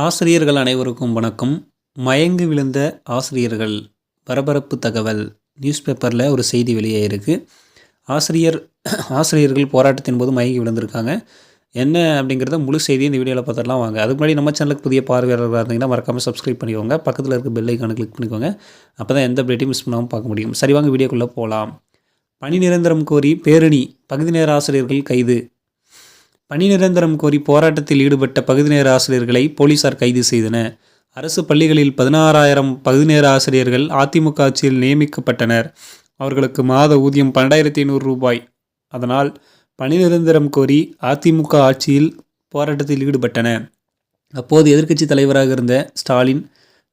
ஆசிரியர்கள் அனைவருக்கும் வணக்கம். மயங்கு விழுந்த ஆசிரியர்கள் பரபரப்பு தகவல் நியூஸ் பேப்பரில் ஒரு செய்தி வெளியே இருக்குது ஆசிரியர் ஆசிரியர்கள் போராட்டத்தின் போது மயங்கி விழுந்திருக்காங்க. என்ன அப்படிங்கிறத முழு செய்தியை இந்த வீடியோவில் பார்த்துடலாம் வாங்க. அதுக்கு முன்னாடி நம்ம சேனலுக்கு புதிய பார்வையாளர்களாக இருந்தீங்கன்னா மறக்காமல் சப்ஸ்கிரைப் பண்ணிக்கோங்க. பக்கத்தில் இருக்க பெல் ஐக்கானை கிளிக் பண்ணிக்கோங்க. அப்போ தான் எந்த அப்டேட்டையும் மிஸ் பண்ணாமல் பார்க்க முடியும். சரி வாங்க வீடியோக்குள்ளே போகலாம் பணி நிரந்தரம் கோரி பேரணி பகுதி நேர ஆசிரியர்கள் கைது. பணி நிரந்தரம் கோரி போராட்டத்தில் ஈடுபட்ட பகுதி நேர ஆசிரியர்களை போலீசார் கைது செய்தனர். அரசு பள்ளிகளில் பதினாறாயிரம் பகுதி நேர ஆசிரியர்கள் அதிமுக ஆட்சியில் நியமிக்கப்பட்டனர். அவர்களுக்கு மாத ஊதியம் பன்னெண்டாயிரத்தி ஐநூறு ரூபாய். அதனால் பணி நிரந்தரம் கோரி அதிமுக ஆட்சியில் போராட்டத்தில் ஈடுபட்டன அப்போது எதிர்க்கட்சி தலைவராக இருந்த ஸ்டாலின்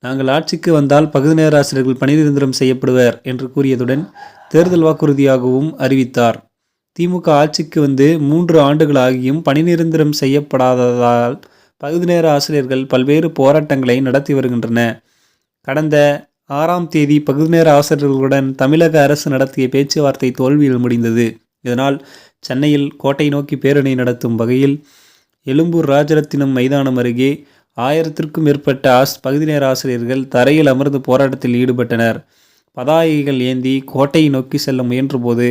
நாங்கள் ஆட்சிக்கு வந்தால் பகுதி நேர ஆசிரியர்கள் பணி நிரந்தரம் செய்யப்படுவர் என்று கூறியதுடன் தேர்தல் வாக்குறுதியாகவும் அறிவித்தார். திமுக ஆட்சிக்கு வந்து மூன்று ஆண்டுகளாகியும் பணி நிரந்தரம் செய்யப்படாததால் பகுதி நேர ஆசிரியர்கள் பல்வேறு போராட்டங்களை நடத்தி வருகின்றன. கடந்த ஆறாம் தேதி பகுதி நேர ஆசிரியர்களுடன் தமிழக அரசு நடத்திய பேச்சுவார்த்தை தோல்வியில் முடிந்தது. இதனால் சென்னையில் கோட்டை நோக்கி பேரணி நடத்தும் வகையில் எழும்பூர் ராஜரத்தினம் மைதானம் அருகே ஆயிரத்திற்கும் மேற்பட்ட ஆஸ் பகுதி நேர ஆசிரியர்கள் தரையில் அமர்ந்து போராட்டத்தில் ஈடுபட்டனர். பதாகைகள் ஏந்தி கோட்டையை நோக்கி செல்ல முயன்றபோது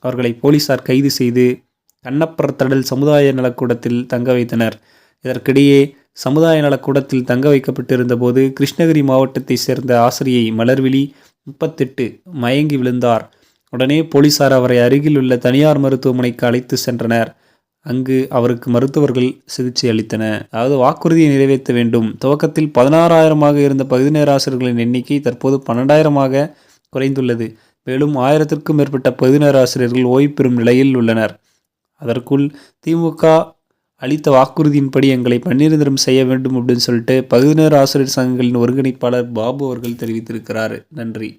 அவர்களை போலீசார் கைது செய்து கண்ணப்பர் தடல் சமுதாய நலக்கூடத்தில் தங்க வைத்தனர். இதற்கிடையே சமுதாய நலக்கூடத்தில் தங்க வைக்கப்பட்டிருந்த போது கிருஷ்ணகிரி மாவட்டத்தை சேர்ந்த ஆசிரியை மலர்விழி முப்பத்தெட்டு மயங்கி விழுந்தார். உடனே போலீசார் அவரை அருகில் உள்ள தனியார் மருத்துவமனைக்கு அழைத்து சென்றனர். அங்கு அவருக்கு மருத்துவர்கள் சிகிச்சை அளித்தன. அதாவது வாக்குறுதியை நிறைவேற்ற வேண்டும். துவக்கத்தில் பதினாறாயிரமாக இருந்த பகுதி எண்ணிக்கை தற்போது பன்னெண்டாயிரமாக குறைந்துள்ளது. மேலும் ஆயிரத்திற்கும் மேற்பட்ட பகுதிநேர ஆசிரியர்கள் ஓய்வு பெறும் நிலையில் உள்ளனர். அதற்குள் திமுக அளித்த வாக்குறுதியின்படி எங்களை பன்னிரந்தரம் செய்ய வேண்டும் அப்படின்னு சொல்லிட்டு பகுதிநேர் ஆசிரியர் சங்கங்களின் ஒருங்கிணைப்பாளர் பாபு அவர்கள் தெரிவித்திருக்கிறார். நன்றி.